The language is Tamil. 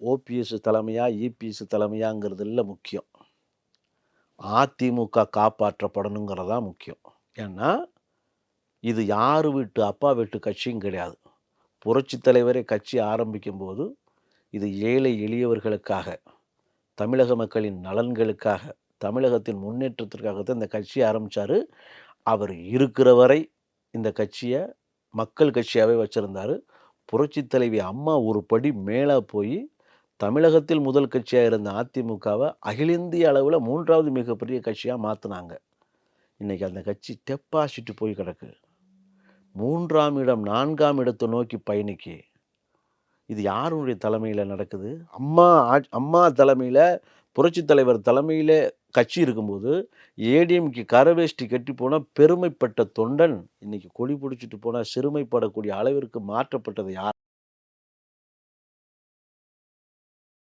ஓபிஎஸ் தலைமையா இபிஎஸ் தலைமையாங்கிறது இல்லை முக்கியம். அதிமுக காப்பாற்றப்படணுங்கிறது தான் முக்கியம். ஏன்னா இது யார் வீட்டு அப்பா வீட்டு கட்சியும் கிடையாது. புரட்சி தலைவரே கட்சி ஆரம்பிக்கும்போது இது ஏழை எளியவர்களுக்காக தமிழக மக்களின் நலன்களுக்காக தமிழகத்தின் முன்னேற்றத்திற்காக தான் இந்த கட்சியை ஆரம்பித்தார் அவர் இருக்கிற வரை இந்த கட்சியை மக்கள் கட்சியாகவே வச்சுருந்தார். புரட்சி தலைவி அம்மா ஒரு படி மேலே போய் தமிழகத்தில் முதல் கட்சியாக இருந்த அதிமுகவை அகில இந்திய அளவில் மூன்றாவது மிகப்பெரிய கட்சியாக மாற்றினாங்க இன்றைக்கி அந்த கட்சி டெப்பாசிட்டு போய் கிடக்கு. மூன்றாம் இடம் நான்காம் இடத்தை நோக்கி பயணிக்கு. இது யாருடைய தலைமையில் நடக்குது? அம்மா ஆட்சி- அம்மா தலைமையில் புரட்சி தலைவர் தலைமையில் கட்சி இருக்கும்போது ஏடிஎம்கி கரவேஷ்டி கட்டி போன பெருமைப்பட்ட தொண்டன் இன்னைக்கு கொடி பிடிச்சிட்டு போனால் சிறுமைப்படக்கூடிய அளவிற்கு மாற்றப்பட்டது யார்?